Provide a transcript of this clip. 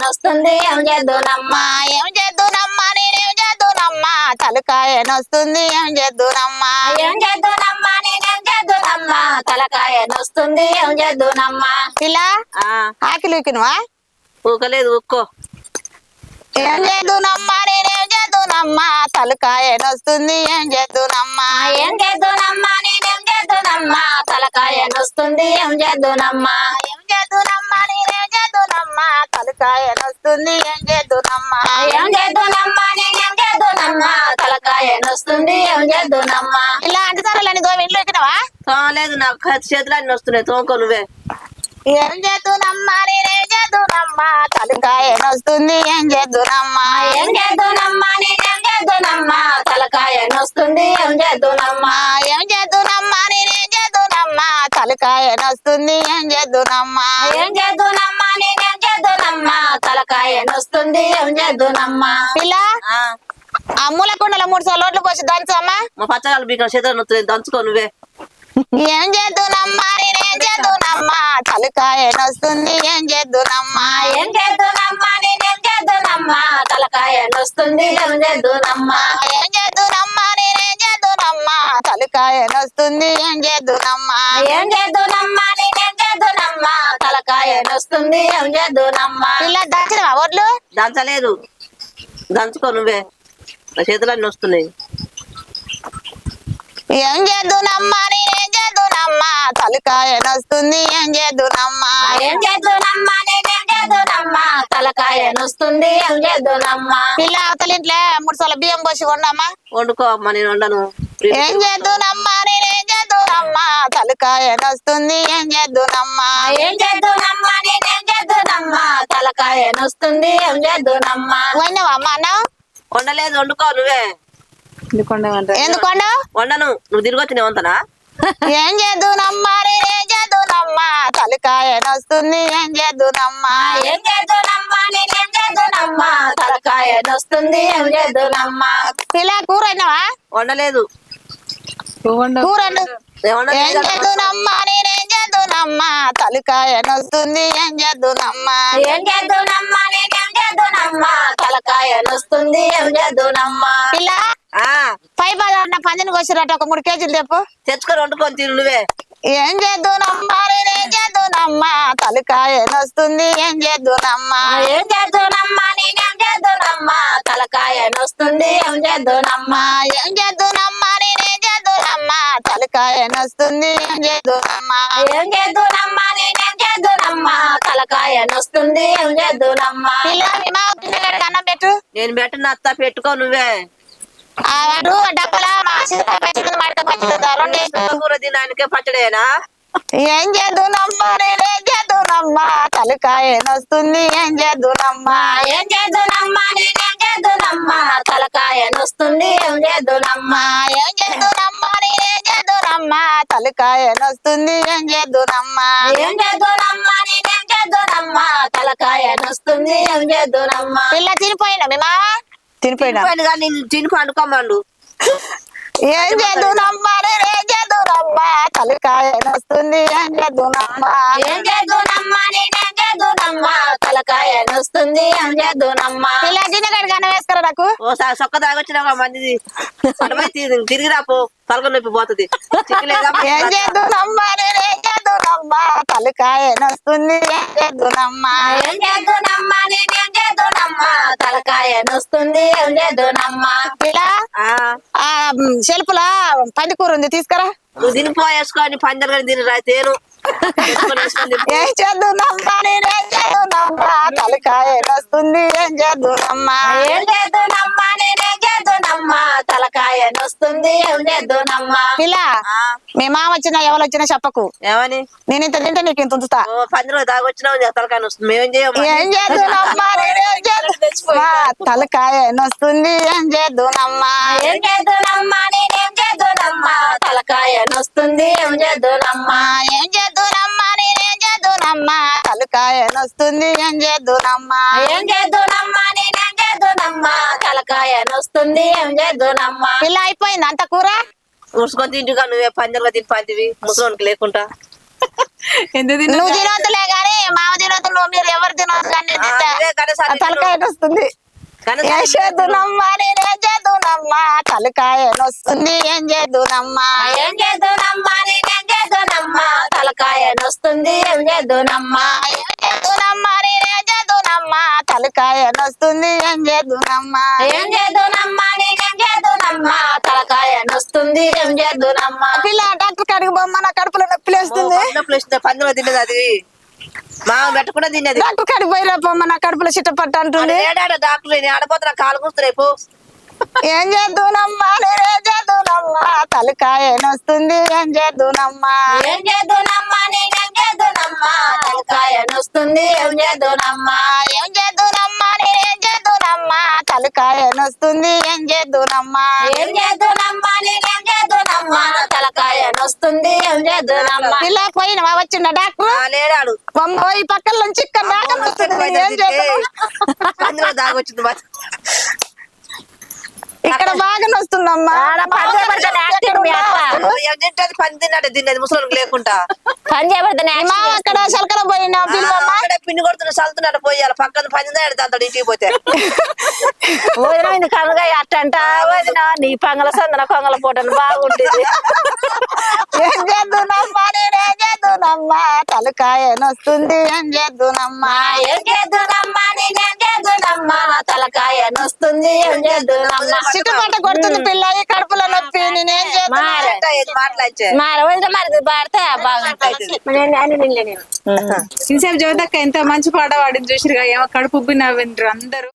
నొస్తుంది ఏం చేద్దునమ్మా ఏం చేద్దునమ్మా నేనేం చేద్దునమ్మా తలకాయ నొస్తుంది ఏం చేద్దునమ్మా ఏం చేద్దునమ్మా నేనేం చేద్దునమ్మా తలకాయ నొస్తుంది ఏం చేద్దునమ్మా ఇలా ఆ ఆకిలికినవా ఊకలేదు ఊక్కో ఏం చేద్దునమ్మా నేనేం చేద్దునమ్మా తలకాయ నొస్తుంది ఏం చేద్దునమ్మా ఏం చేద్దునమ్మా నేనేం చేద్దునమ్మా తలకాయ నొస్తుంది ఏం చేద్దునమ్మా ఏం చేద్దునమ్మా నేనేం చేద్దునమ్మా తలకాయ నొస్తుంది ఏం చేద్దునమ్మా ఏం చేద్దునమ్మా నేనేం చేద్దునమ్మా తలకాయ నొస్తుంది ఏం చేద్దునమ్మా ఎక్కినవా నాకు చేతులు అన్ని వస్తున్నాయి తోకో నువ్వే. ఏం చేద్దునమ్మా నేనేం చేద్దునమ్మా తలకాయ నొస్తుంది ఏం చేద్దునమ్మా ఏం చేద్దునమ్మా నేనేం చేద్దునమ్మా తలకాయ నొస్తుంది ఏం చేద్దునమ్మా ఏం చేద్దునమ్మా నేనేం చేద్దునమ్మా తలకాయ నొస్తుంది ఏం చేద్దునమ్మా ఏం చేద్దునమ్మా తలకాయ నొస్తుంది ఏం చేద్దునమ్మా పిల్ల ఆ. ఆ మూలకుండలో మూడు సార్లు లోట్లు పోసి దంచమ్మా. మా పచ్చగాలు బీక చేతులు దంచుకో నువ్వే. ఏం చేద్దునమ్మా నేనేం చేద్దునమ్మా. తలకాయ నొస్తుంది ఏం చేద్దునమ్మా. ఏం చేద్దునమ్మా నేనేం చేద్దునమ్మా. తలకాయ నొస్తుంది ఏం చేద్దునమ్మా ఏం చేద్దునమ్మా నేనేం చేద్దునమ్మా. తలకాయ నొస్తుంది ఏం నొస్తుంది ఏం చేద్దునమ్మా ఒడ్లు? దంచలేదు. దంచుకో నువ్వే. నా చేతులు అన్ని వస్తున్నాయి. ఏం చేద్దునమ్మా నేనేం చేద్దునమ్మా తలకాయ నొస్తుంది ఏం చేద్దునమ్మా ఏం చేద్దునమ్మా నేనేం చేద్దునమ్మా తలకాయ నొస్తుంది ఏం చేద్దునమ్మా పిల్ల అవతల ఇంట్లో మూడు సార్లు బియ్యం పోసి కొండమ్మా వండుకో అమ్మ నేను వండను. ఏం చేద్దునమ్మా నేనేం చేద్దునమ్మా? తలకాయ నొస్తుంది ఏం చేద్దునమ్మా? ఏం చేద్దునమ్మా నేనేం చేద్దునమ్మా? తలకాయ నొస్తుంది ఏం చేద్దునమ్మా? అమ్మా అన్న? వండలేదు వండుకో నువ్వే. ఎందుకొండ వండను నువ్వు తిరిగి వచ్చినావు అంతనా ఏం చేద్దునమ్మా నేనేం చేద్దునమ్మా? తలకాయ నొస్తుంది ఏం చేద్దునమ్మా? ఏం చేద్దునమ్మా నేనేం చేద్దునమ్మా? తలకాయ నొస్తుంది ఏం చేద్దునమ్మా? పిల్ల కూర అయినావా వండలేదు. కూర వండు. నేను ఏం చేద్దునమ్మా నేనేం చేద్దునమ్మా? తలకాయ నొస్తుంది ఏం చేద్దునమ్మా? ఏం చేద్దునమ్మా నేనేం చేద్దునమ్మా? తలకాయ నొస్తుంది ఏం చేద్దునమ్మా? ఆ. పై బజార్ పందిని కోసిరట ఒక మూడు కేజీలు తెప్పు. తెచ్చుకొని వండుకొని తిను నువ్వే. ఏం చేద్దునమ్మా నేనేం చేద్దునమ్మా? తలకాయ నొస్తుంది ఏం చేద్దునమ్మా? ఏం చేద్దునమ్మా నేనేం చేద్దునమ్మా? తలకాయ నొస్తుంది ఏం చేద్దునమ్మా? ఏం చేద్దునమ్మా నేనేం తలకాయ నొస్తుంది ఏం చేద్దునమ్మా ఏం చేద్దునమ్మా నేనేం చేద్దునమ్మా తలకాయ నొస్తుంది ఏం చేద్దునమ్మా పిల్ల మీ మామ పిల్లగాడికి అన్నం పెట్టు. నేను పెట్టిన అత్త పెట్టుకో నువ్వే. డబ్బల కూర తినడానికే పచ్చడేనా? ఏం చేద్దునమ్మా నేనేం చేద్దునమ్మా తలకాయ నొస్తుంది ఏం చేద్దునమ్మా ఏం చేద్దునమ్మా నేనేం చేద్దునమ్మా తలకాయ నొస్తుంది ఏం చేద్దునమ్మా ఏం చేద్దునమ్మా నేనేం చేద్దునమ్మా తలకాయ నొస్తుంది ఏం చేద్దునమ్మా? ఏం చేద్దునమ్మా నేనేం చేద్దునమ్మా? తలకాయ నొస్తుంది ఏం చేద్దునమ్మా? పిల్ల తినిపోయినా మామ? తినిపోయినా? కానీ నేను తిని పండుకోమండు ఏం చేద్దునమ్మా నేనేం చేద్దునమ్మా? తలకాయ నొస్తుంది ఏం చేద్దునమ్మా? ఏం చేద్దునమ్మా నేనేం చేద్దునమ్మా? తలకాయ నొస్తుంది ఏం చేద్దునమ్మా? పిల్ల తినగడికి అన్నం వేస్తారా నాకు? ఓసారి సొక్క తాగొచ్చినా మందిది అడవై తిరిగి రాపో తలక నొప్పి పోతుంది. ఏం నేనేం తలకాయ నొస్తుంది. ఏం ఏం నేనేం తలకాయ ఏం పందికూర ఉంది తీసుకురా. నువ్వు తినిపో వేసుకొని పందరు కానీ తిని రా తేను. ఏం నేనేం చేద్దునమ్మా తలకాయ నొస్తుంది ఏం చేద్దునమ్మా? ఏం చేద్దునమ్మా నేనేం చేద్దునమ్మా? తలకాయ నొస్తుంది ఏం చేద్దునమ్మా? పిల్ల మీ మామ వచ్చినా ఎవరు వచ్చినా చెప్పకు. ఏమని? నేను ఇంత తింటే నీకు ఇంత ఉంచుతా. ఓ పందిరి తాగొచ్చినావు తలకాయ వస్తుంది మేమేం చేయము? ఏం చేద్దునమ్మా నేనేం చేద్దునమ్మా తలకాయ నొస్తుంది ఏం చేద్దునమ్మా? ఏం చేద్దునమ్మా నేనేం చేద్దునమ్మా? తలకాయ నొస్తుంది ఏం చేద్దునమ్మా? ఏం తలకాయ నొస్తుంది ఏం చేద్దునమ్మా? ఏం చేద్దునమ్మా? నేనేం చేద్దునమ్మా? తలకాయ నొస్తుంది ఏం చేద్దునమ్మా? పిల్ల అయిపోయింది అంత కూర? ఉడుచుకొని తింటుగా నువ్వే పందిరిగా తిని పందివి ముసలోనికి లేకుండా. నువ్వు తినవద్దులే గాని మామ తినవద్దు నువ్వు మీరు ఎవరు తినవద్దు కానీ నేను ఆ, తింటా. నువ్వే గణేశాన్ని ఆ తలకాయ వస్తుంది గణేశాన్ని ఏం చేద్దునమ్మా? నేనేం చేద్దునమ్మా? తలకాయ వస్తుంది ఏం చేద్దునమ్మా? ఏం చేద్దునమ్మా? నేనేం చేద్దునమ్మా? తలకాయ నొస్తుంది ఏం చేద్దునమ్మా ఏం చేద్దునమ్మా? నేనేం చేద్దునమ్మా తలకాయ వస్తుంది ఏం చేద్దునమ్మా? ఏం చేద్దునమ్మా నేనేం చేద్దునమ్మా? తలకాయ నొస్తుంది ఏం చేద్దునమ్మా? పిల్ల డాక్టర్ కాడికి పోమ్మా నా కడుపులో నొప్పి లేస్తుంది పందులో తిన్నది అది. మామ పెట్టకుండా తిన్నది. డాక్టర్ కాడికి పోయిరా పోమ్మా నా కడుపులో చిట్ట పట్ట అంటుంది ఏడాడ డాక్టర్ ఆడపోతున్నా కాలు కూస్తున్నాయి పో ఏం చేద్దునమ్మా నేనేం చేద్దునమ్మా? తలకాయ వస్తుంది ఏం చేద్దునమ్మా? ఏం చేద్దునమ్మా నేనేం చేద్దునమ్మా తలకాయ నొస్తుంది ఏం చేద్దునమ్మా ఏం నేనేం చేద్దునమ్మా తలకాయ వస్తుంది ఏం చేద్దునమ్మా ఏం చేద్దునమ్మా నేనేం చేద్దునమ్మా తలకాయ నొస్తుంది ఏం చేద్దునమ్మా పిల్ల పోయినవా? వచ్చిండ డాక్టర్? లేడాడు. బొమ్మ ఈ పక్కల నుంచి ఇక్కడ దాకా వస్తుంది. ఏం చేద్దాం పందులో దాగొచ్చింది ఇక్కడ బాగా వస్తుందమ్మా ఆడ పని చేయబడితే యాక్టింగ్ మీ అత్త. ఏం తింటది? పని తిన్నట్టు తిన్నది ముసలికి లేకుండా. పని చేయబడితే మా అక్కడ శలకల పోయినా పిల్లమ్మా. అక్కడే పిండి కొడుతున్న చల్లుతున్నట్టు పోయాలి. పక్కన పని దాంతో ఇంటికి పోతే. వదిన ఇది కనుక అట్టంట. వదిన నీ పంగల సందన కొంగల పూటను బాగుండేది. ఏం చేద్దునమ్మా నేనేం చేద్దునమ్మా? తలకాయ వస్తుంది ఏం చేద్దునమ్మా? ఏం చేద్దునమ్మా? చేద్దునమ్మా తలకాయ నొస్తుంది ఏం చేద్దునమ్మా చిట్టుపట్ట కొడుతుంది పిల్ల ఈ కడుపులో నొప్పి నేనేం ఎంత మంచి పాట పాడింది చూసిరుగా ఏమో కడుపు ఉబ్బి నవ్విండ్రు అందరూ.